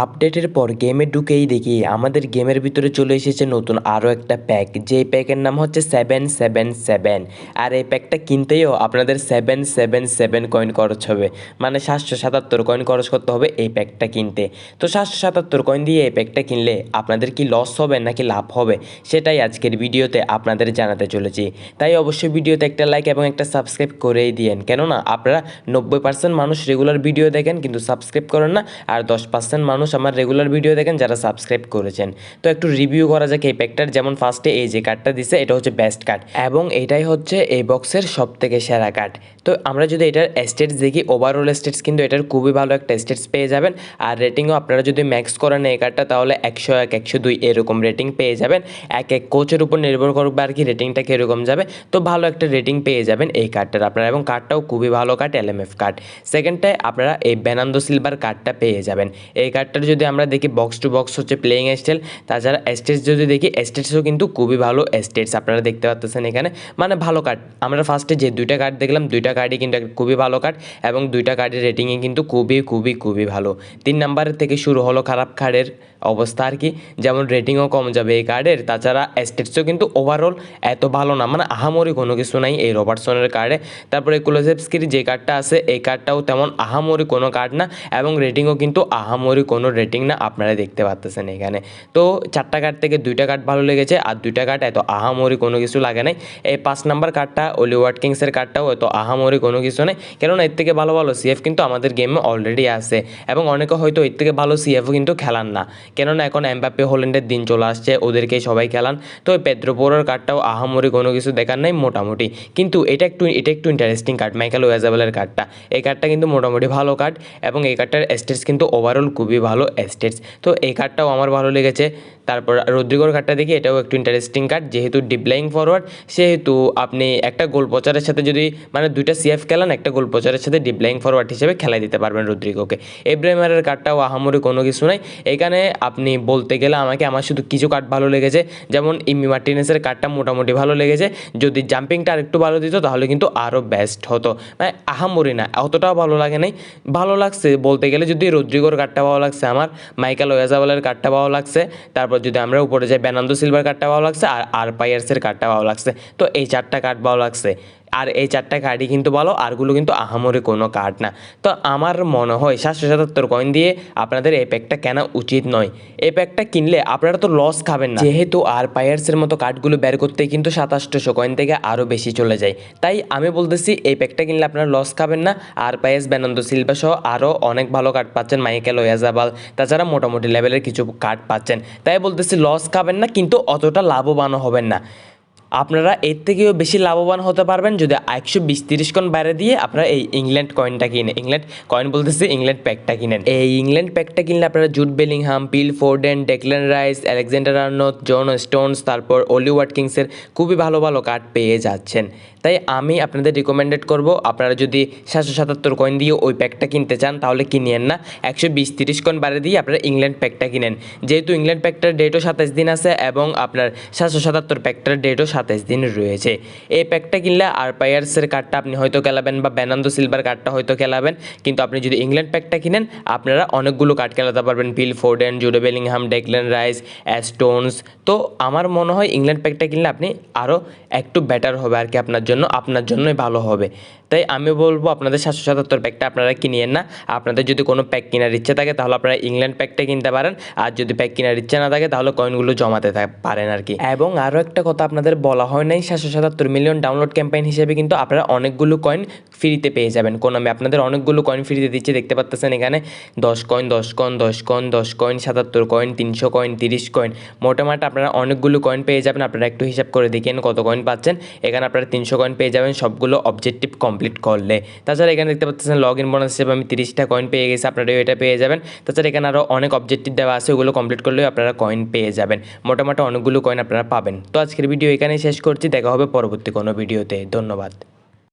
আপডেটের পর গেমে ঢুকেই দেখি আমাদের গেমের ভিতরে চলে এসেছে নতুন আরও একটা প্যাক যেই প্যাকের নাম হচ্ছে সেভেন সেভেন সেভেন আর এই প্যাকটা কিনতেইও আপনাদের সেভেন সেভেন সেভেন কয়েন খরচ হবে। মানে সাতশো সাতাত্তর কয়েন খরচ করতে হবে এই প্যাকটা কিনতে। তো সাতশো সাতাত্তর কয়েন দিয়ে এই প্যাকটা কিনলে আপনাদের কি লস হবে নাকি লাভ হবে, সেটাই আজকের ভিডিওতে আপনাদের জানাতে চলেছি। তাই অবশ্যই ভিডিওতে একটা লাইক এবং একটা সাবস্ক্রাইব করেই দিয়েন। কেননা আপনারা নব্বই পার্সেন্ট মানুষ রেগুলার ভিডিও দেখেন, কিন্তু সাবস্ক্রাইব করেন না, আর দশ পার্সেন্ট মানুষ আমার রেগুলার ভিডিও দেখেন যারা সাবস্ক্রাইব করেছেন। তো একটু রিভিউ করা যাক এই প্যাকটার যেমন ফার্স্টে এই যে কার্ডটা দিছে, এটা হচ্ছে বেস্ট কার্ড এবং এটাই হচ্ছে এই বক্সের সব থেকে সেরা কার্ড তো আমরা যদি এটার স্টেটস দেখি ওভারঅল স্টেটস কিন্তু এটার খুবই ভালো একটা স্টেটস পেয়ে যাবেন। আর রেটিংও আপনারা যদি ম্যাক্স করেন এই কার্ডটা তাহলে একশো এক, একশো দুই এরকম রেটিং পেয়ে যাবেন। এক এক কোচের উপর নির্ভর করবে আর কি রেটিংটা কীরকম যাবে, তো ভালো একটা রেটিং পেয়ে যাবেন এই কার্ডটার আপনারা এবং কার্ডটাও খুবই ভালো কার্ড এলএমএফ কার্ড সেকেন্ডটায় আপনারা এই বেনান্দো সিলভার কার্ডটা পেয়ে যাবেন। এই কার্ডটার যদি আমরা দেখি বক্স টু বক্স হচ্ছে প্লেয়িং স্টাইল তাছাড়া স্টেটস যদি দেখি স্টেটসও কিন্তু খুবই ভালো স্টেটস আপনারা দেখতে পাচ্ছেন এখানে। মানে ভালো কার্ড আমরা ফার্স্টে যে দুইটা কার্ড দেখলাম, দুইটা কার্ডই কিন্তু খুবই ভালো কার্ড এবং দুইটা কার্ডের রেটিংয়ে কিন্তু খুবই খুবই খুবই ভালো। তিন নাম্বারের থেকে শুরু হলো খারাপ কার্ডের অবস্থা আর কি। যেমন রেটিংও কম যাবে এই কার্ডের তাছাড়া স্টেটসও কিন্তু ওভারঅল এত ভালো না। মানে আহামরি কোনো কিছু নাই এই রবার্টসনের কার্ডে তারপরে কুলোজেভস্কির যে কার্ডটা আছে, এই কার্ডটাও তেমন আহামরি কোনো কার্ড না এবং রেটিংও কিন্তু আহামরি কোনো রেটিং না আপনারা দেখতে পাচ্তেছেন এখানে। তো চারটা কার্ড থেকে দুইটা কার্ড ভালো লেগেছে, আর দুইটা কার্ড এত আহামরি কোনো কিছু লাগে নাই। এই পাঁচ নাম্বার কার্ডটা ওলি ওয়াটকিংসের কার্ডটাও এত আহামরি কোনো কিছু নেই। কেননা এর থেকে ভালো ভালো সিএফ কিন্তু আমাদের গেমে অলরেডি আছে। এবং অনেকে হয়তো এর থেকে ভালো সিএফও কিন্তু খেলান না। কেননা এখন এমবাপে হোল্যান্ডের দিন চলে আসছে ওদেরকেই সবাই খেলান। তো ওই পেদ্রোপোরের কার্ডটাও আহামরি কোনো কিছু দেখার নাই মোটামুটি। কিন্তু এটা একটু এটা একটু ইন্টারেস্টিং কার্ড মাইকেল ওয়াজাবেলের কার্ডটা এই কার্ডটা কিন্তু মোটামুটি ভালো কার্ড এবং এই কার্ডটার স্টেটস কিন্তু ওভারঅল খুবই ভালো স্টেটস তো এই কার্ডটাও আমার ভালো লেগেছে। তারপর রদ্রিগোর কার্ডটা দেখি, এটাও একটু ইন্টারেস্টিং কার্ড যেহেতু ডিপ্লাইং ফরওয়ার্ড সেহেতু আপনি একটা গোল প্রচারের সাথে যদি মানে দুইটা সিএফ খেলান, একটা গোল প্রচারের সাথে ডিপ্লাইং ফরওয়ার্ড হিসেবে খেলাই দিতে পারবেন রদ্রিগোকে। এব্রাহিমারের কার্ডটাও আহামরি কোনো কিছু নাই। এখানে আপনি বলতে গেলে আমাকে, আমার শুধু কিছু কার্ড ভালো লেগেছে। যেমন ইমি মার্টিনেসের কার্ডটা মোটামুটি ভালো লেগেছে। যদি জাম্পিংটা আরেকটু ভালো দিত, তাহলে কিন্তু আরও বেস্ট হতো। মানে আহামরি না, অতটাও ভালো লাগে নাই। ভালো লাগছে বলতে গেলে, যদি রদ্রিগোর কার্ডটা ভালো লাগছে আমার মাইকেল ওয়াজাবলের কার্ডটা ভালো লাগছে। তারপর যদি আমরা উপরে যাই বেনান্দো সিলভার কার্ডটা ভালো লাগছে আর আর পাইয়ার্সের কার্ডটা ভালো লাগছে। তো এই চারটা কার্ড ভালো লাগছে। আর এই চারটা কার্ডই কিন্তু ভালো আরগুলো কিন্তু আহামরি কোনো কার্ড না। তো আমার মনে হয় সাতশো সাতাত্তর কয়েন দিয়ে আপনাদের এই প্যাকটা কেনা উচিত নয়। এই প্যাকটা কিনলে আপনারা তো লস খাবেন না। যেহেতু আর পায়ার্সের মতো কার্ডগুলো বের করতে কিন্তু সাতাশশো কয়েন থেকে আরও বেশি চলে যায়। তাই আমি বলতেছি, এই প্যাকটা কিনলে আপনারা লস খাবেন না। আর পায়ার্স বেনন্দ সিলভা সহ আরও অনেক ভালো কার্ড পাচ্ছেন। মাইকেল ওয়াজাবাল তাছাড়া মোটামুটি লেভেলের কিছু কার্ড পাচ্ছেন। তাই বলতেছি লস খাবেন না, কিন্তু অতটা লাভবানও হবেন না। আপনারা এর থেকেও বেশি লাভবান হতে পারবেন যদি একশো বিশ তিরিশ কোন বাইরে দিয়ে আপনারা এই ইংল্যান্ড কয়েনটা কিনে ইংল্যান্ড কয়েন বলতেছে ইংল্যান্ড প্যাকটা কিনেন। এই ইংল্যান্ড প্যাকটা কিনলে আপনারা Jude Bellingham, Phil Foden, Declan Rice, Alexander Arnold John Stones, তারপর অলি ওয়াটকিংসের খুবই ভালো ভালো কার্ড পেয়ে যাচ্ছেন। তাই আমি আপনাদের রিকমেন্ডেড করব, আপনারা যদি সাতশো সাতাত্তর কয়েন দিয়ে ওই প্যাকটা কিনতে চান, তাহলে কিনিয়েন না। একশো বিশ তিরিশ কয়েন বাড়ে দিয়ে আপনারা ইংল্যান্ড প্যাকটা কিনেন। যেহেতু ইংল্যান্ড প্যাকটার ডেটও সাতাশ দিন আছে এবং আপনার সাতশো সাতাত্তর প্যাকটার ডেটও সাতাশ দিন রয়েছে। এই প্যাকটা কিনলে আর পায়ার্সের কার্ডটা আপনি হয়তো খেলাবেন বা বেনান্দো সিলভার কার্ডটা হয়তো খেলাবেন। কিন্তু আপনি যদি ইংল্যান্ড প্যাকটা কিনেন, আপনারা অনেকগুলো কার্ড খেলাতে পারবেন। Phil Foden Jude Bellingham Declan Rice Stones তো আমার মনে হয় ইংল্যান্ড প্যাকটা কিনলে আপনি আরও একটু বেটার হবে আর কি আপনার জন্য, আপনার জন্যই ভালো হবে। তাই আমি বলব আপনাদের সাতশো সাতাত্তর প্যাকটা আপনারা কিনিয়েন না। আপনাদের যদি কোনো প্যাক কেনার ইচ্ছে থাকে, তাহলে আপনারা ইংল্যান্ড প্যাকটা কিনতে পারেন। আর যদি প্যাক কেনার ইচ্ছে না থাকে, তাহলে কয়েনগুলো জমাতে পারেন আর কি। এবং আরও একটা কথা আপনাদের বলা হয় নাই, সাতশো সাতাত্তর মিলিয়ন ডাউনলোড ক্যাম্পেইন হিসেবে কিন্তু আপনারা অনেকগুলো কয়েন ফ্রিতে পেয়ে যাবেন। কোন আমি আপনাদের অনেকগুলো কয়েন ফ্রিতে দিচ্ছি, দেখতে পাচ্ছেন এখানে দশ কয়েন দশ কয়েন দশ কয়েন দশ কয়েন সাতাত্তর কয়েন তিনশো কয়েন তিরিশ কয়েন মোটামুটি আপনারা অনেকগুলো কয়েন পেয়ে যাবেন, আপনারা একটু হিসাব করে দেখেন কত কয়েন পাচ্ছেন। এখানে আপনারা তিনশো কয়েন পেয়ে যাবেন, সবগুলো অবজেক্টিভ কমপ্লিট করলে। তাছাড়া এখানে দেখতে পাচ্ছেন লগ ইন বোনাস হিসেবে আমি তিরিশটা কয়েন পেয়ে গেছি, আপনারাও এটা পেয়ে যাবেন। তাছাড়া এখানে আরও অনেক অবজেক্টিভ দেওয়া আছে, ওগুলো কমপ্লিট করলেও আপনারা কয়েন পেয়ে যাবেন। মোটামুটি অনেকগুলো কয়েন আপনারা পাবেন। তো আজকের ভিডিও এখানেই শেষ করছি দেখা হবে পরবর্তী কোনো ভিডিওতে। ধন্যবাদ।